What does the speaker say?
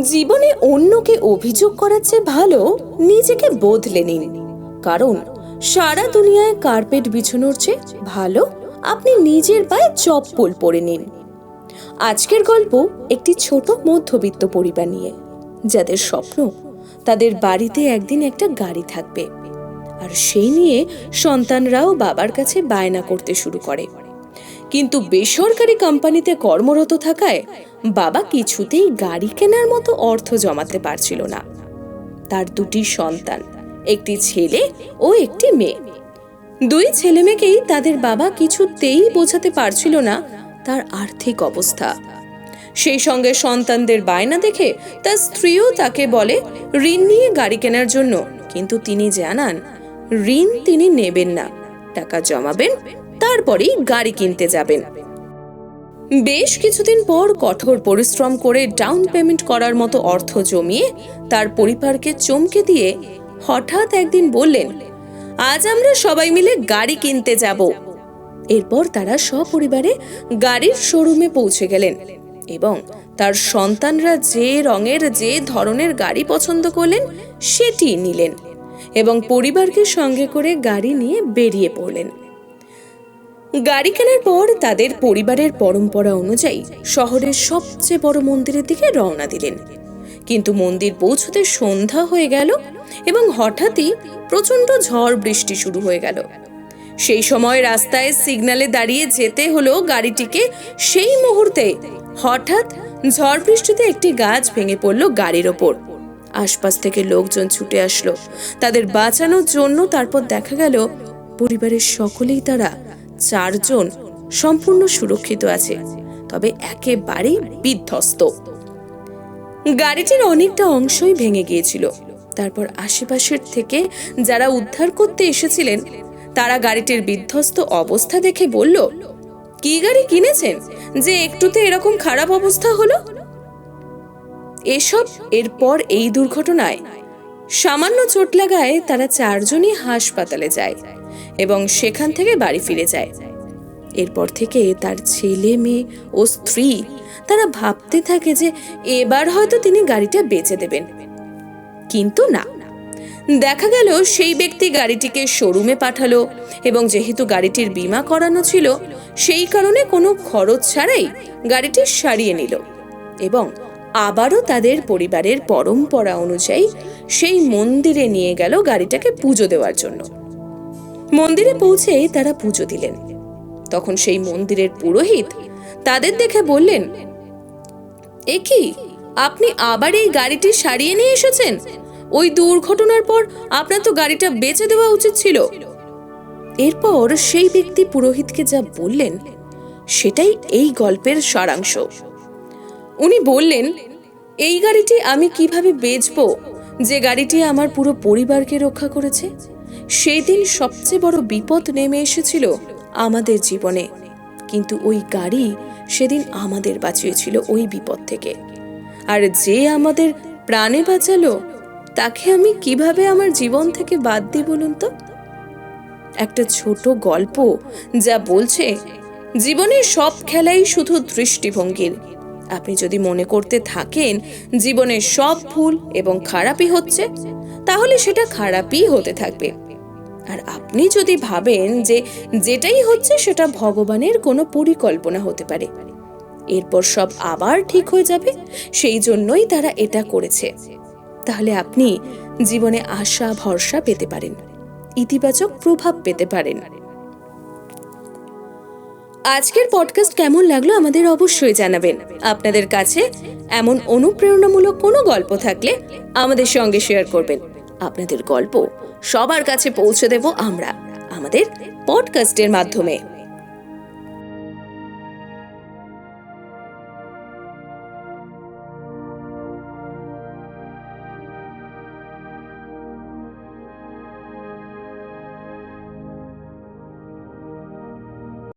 জীবনে অন্যকে অভিযোগ করার চেয়ে ভালো নিজেকে বদলে নিন। কারণ সারা দুনিয়ায় কার্পেট বিছানোর চেয়ে ভালো আপনি নিজের পায়ে চপ্পল পরে নিন। আজকের গল্প একটি ছোট মধ্যবিত্ত পরিবার নিয়ে। যাদের স্বপ্ন তাদের বাড়িতে একদিন একটা গাড়ি থাকবে। আর সেই নিয়ে সন্তানরাও বাবার কাছে বায়না করতে শুরু করে। কিন্তু বেসরকারি কোম্পানিতে কর্মরত থাকায় বাবা কিছুতেই গাড়ি কেনার মতো অর্থ জমাতে পারছিল না। তার দুটি সন্তান, একটি ছেলে ও একটি মেয়ে। দুই ছেলে মেয়েকেই তাদের বাবা কিছুতেই বোঝাতে পারছিল না তার আর্থিক অবস্থা। সেই সঙ্গে সন্তানদের বায়না দেখে তার স্ত্রীও তাকে বলে, ঋণ নিয়ে গাড়ি কেনার জন্য। কিন্তু তিনি জানান, ঋণ তিনি নেবেন না। টাকা জমাবেন তারপরেই গাড়ি কিনতে যাবেন। বেশ কিছুদিন পর কঠোর পরিশ্রম করে ডাউন পেমেন্ট করার মতো অর্থ জমিয়ে তার পরিবারকে চমকে দিয়ে হঠাৎ একদিন বললেন, আজ আমরা সবাই মিলে গাড়ি কিনতে যাব। এরপর তারা সপরিবারে গাড়ির শোরুমে পৌঁছে গেলেন এবং তার সন্তানরা যে রঙের, যে ধরনের গাড়ি পছন্দ করলেন সেটি নিলেন এবং পরিবারকে সঙ্গে করে গাড়ি নিয়ে বেরিয়ে পড়লেন। গাড়ি কেনার পর তাদের পরিবারের পরম্পরা অনুযায়ী শহরের সবচেয়ে বড় মন্দিরের দিকে রওনা দিলেন। কিন্তু মন্দির পৌঁছতে সন্ধ্যা হয়ে গেল এবং হঠাৎই প্রচণ্ড ঝড় বৃষ্টি শুরু হয়ে গেল। সেই সময় রাস্তায় সিগন্যালে দাঁড়িয়ে যেতে হলো গাড়িটিকে সেই মুহূর্তে হঠাৎ ঝড় বৃষ্টিতে একটি গাছ ভেঙে পড়ল গাড়ির ওপর। আশপাশ থেকে লোকজন ছুটে আসলো। তাদের বাঁচানোর জন্য তারপর দেখা গেল, পরিবারের সকলেই তারা চারজন সম্পূর্ণ সুরক্ষিত আছে, তবে একেবারেই বিধ্বস্ত। গাড়িটির অনেকটা অংশই ভেঙে গিয়েছিল। তারপর আশেপাশের থেকে যারা উদ্ধার করতে এসেছিলেন, তারা গাড়িটির বিধ্বস্ত অবস্থা দেখে বলল, কি গাড়ি কিনেছেন? যে একটুতে এরকম খারাপ অবস্থা হলো? এসব এরপর এই দুর্ঘটনায় সামান্য চোট লাগায় তারা চারজনই হাসপাতালে যায় এবং সেখান থেকে বাড়ি ফিরে যায়। এরপর থেকে তার ছেলে, মেয়ে ও স্ত্রী তারা ভাবতে থাকে যে এবার হয়তো তিনি গাড়িটা বেচে দেবেন। কিন্তু না। দেখা গেল সেই ব্যক্তি গাড়িটিকে শোরুমে পাঠালো এবং যেহেতু গাড়িটির বীমা করানো ছিল, সেই কারণে কোনো খরচ ছাড়াই গাড়িটি সারিয়ে নিল এবং আবারও তাদের পরিবারের পরম্পরা অনুযায়ী সেই মন্দিরে নিয়ে গেল গাড়িটাকে পুজো দেওয়ার জন্য। মন্দিরে পৌঁছে তারা পুজো দিলেন। তখন সেই মন্দিরের পুরোহিত তাদের দেখে বললেন, এ কি, আপনি আবার এই গাড়িটি সারিয়ে নিয়ে এসেছেন? ওই দুর্ঘটনার পর আপনার তো গাড়িটা বেচে দেওয়া উচিত ছিল। এরপর সেই ব্যক্তি পুরোহিতকে যা বললেন, সেটাই এই গল্পের সারাংশ। উনি বললেন, এই গাড়িটি আমি কীভাবে বেচবো? যে গাড়িটি আমার পুরো পরিবারকে রক্ষা করেছে? সেই দিন সবচেয়ে বড় বিপদ নেমে এসেছিল আমাদের জীবনে। কিন্তু ওই গাড়ি সেদিন আমাদের বাঁচিয়েছিল ওই বিপদ থেকে। আর যে আমাদের প্রাণে বাঁচালো, তাকে আমি কীভাবে আমার জীবন থেকে বাদ দিই বলুন তো? একটা ছোট গল্প যা বলছে, জীবনের সব খেলাই শুধু দৃষ্টিভঙ্গির। আপনি যদি মনে করতে থাকেন জীবনের সব ভুল এবং খারাপই হচ্ছে, তাহলে সেটা খারাপই হতে থাকবে। আর আপনি যদি ভাবেন যে যেটাই হচ্ছে সেটা ভগবানের কোনো পরিকল্পনা হতে পারে, এরপর সব আবার ঠিক হয়ে যাবে, সেই জন্যই তারা এটা করেছে। তাহলে আপনি জীবনে আশা ভরসা পেতে পারেন, ইতিবাচক প্রভাব পেতে পারেন। আজকের পডকাস্ট কেমন লাগল আমাদের অবশ্যই জানাবেন। আপনাদের কাছে এমন অনুপ্রেরণামূলক কোনো গল্প থাকলে আমাদের সঙ্গে শেয়ার করবেন। আপনাদের গল্প সবার কাছে পৌঁছে দেব আমরা, আমাদের পডকাস্টের মাধ্যমে।